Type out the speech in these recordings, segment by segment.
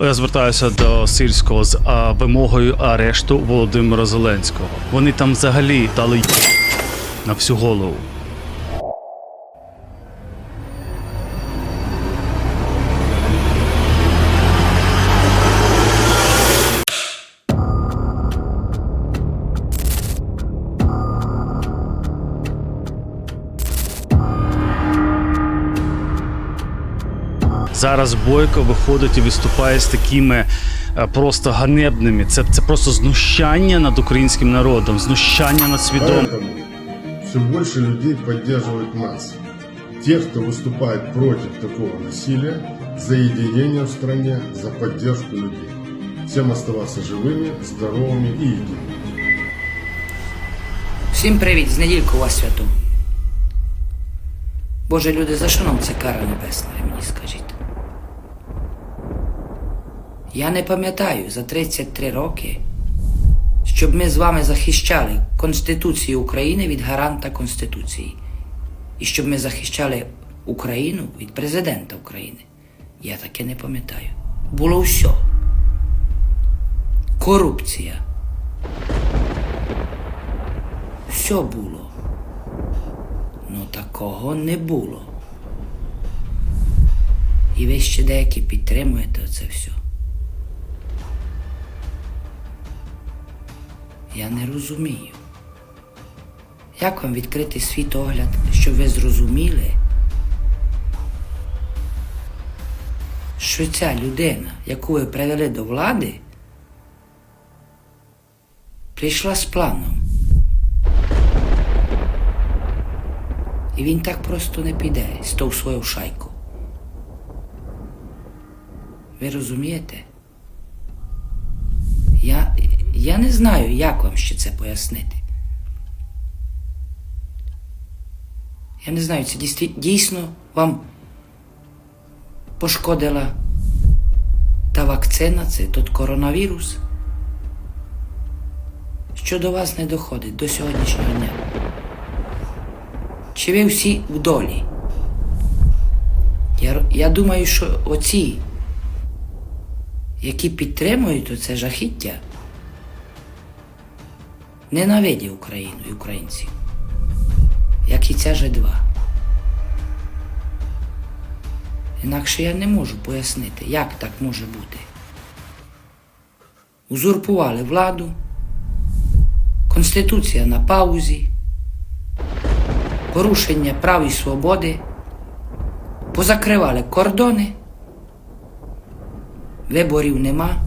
Я звертаюся до сільського з а, вимогою арешту Володимира Зеленського. Вони там взагалі дали на всю голову. Зараз Бойко виходить і виступає з такими е, просто ганебними. Це, це просто знущання над українським народом, знущання над свідомим. Поэтому все больше людей поддерживают нас. Тех, кто выступает против такого насилия, за единение в стране, за поддержку людей. Всем оставаться живыми, здоровыми и едиными. Всім привіт, з недільку вас святу. Боже люди, за що нам ця кара небесна, ви мені скажіть? Я не пам'ятаю за 33 роки, щоб ми з вами захищали Конституцію України від гаранта Конституції. І щоб ми захищали Україну від президента України. Я таке не пам'ятаю. Було все. Корупція. Все було. Ну такого не було. І ви ще деякі підтримуєте оце все. Я не розумію. Як вам відкрити світогляд, щоб ви зрозуміли, що ця людина, яку ви привели до влади, прийшла з планом. І він так просто не піде з ту свою шайку. Ви розумієте? Я, я не знаю, як вам ще це пояснити. Я не знаю, це дійсно, вам пошкодила та вакцина, це тот коронавірус, що до вас не доходить до сьогоднішнього дня. Чи ви всі в долі? Я, я думаю, що оці, які підтримують оце жахіття, ненавидять Україну і українців, як і ця Ж2. Інакше я не можу пояснити, як так може бути. Узурпували владу, Конституція на паузі порушення прав і свободи, позакривали кордони, виборів нема.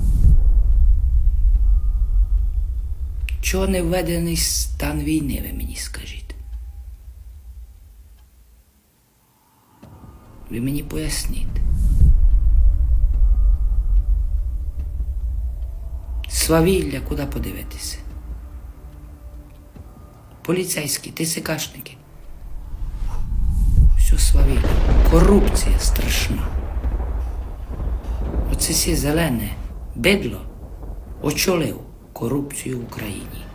Чого не введений стан війни, ви мені скажіть? Ви мені поясніть. Свавілля, куди подивитися? Поліцейські, ТСКшники все свавілля. Корупція страшна. Оце сі зелене бидло очолив корупцію в Україні.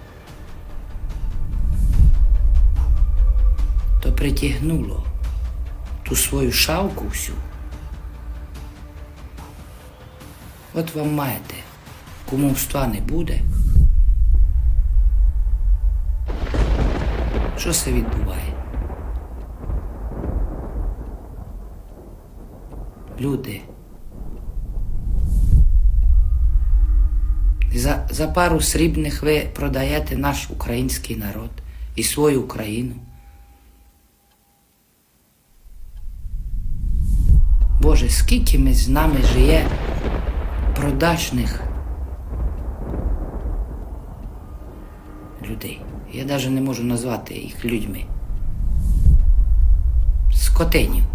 То притягнуло ту свою шавку всю. От вам маєте, кумовства не буде. Що це відбуває? Люди. За, за пару срібних ви продаєте наш український народ і свою Україну. Боже, скільки ми з нами жиє продажних людей. Я навіть не можу назвати їх людьми. Скотинів.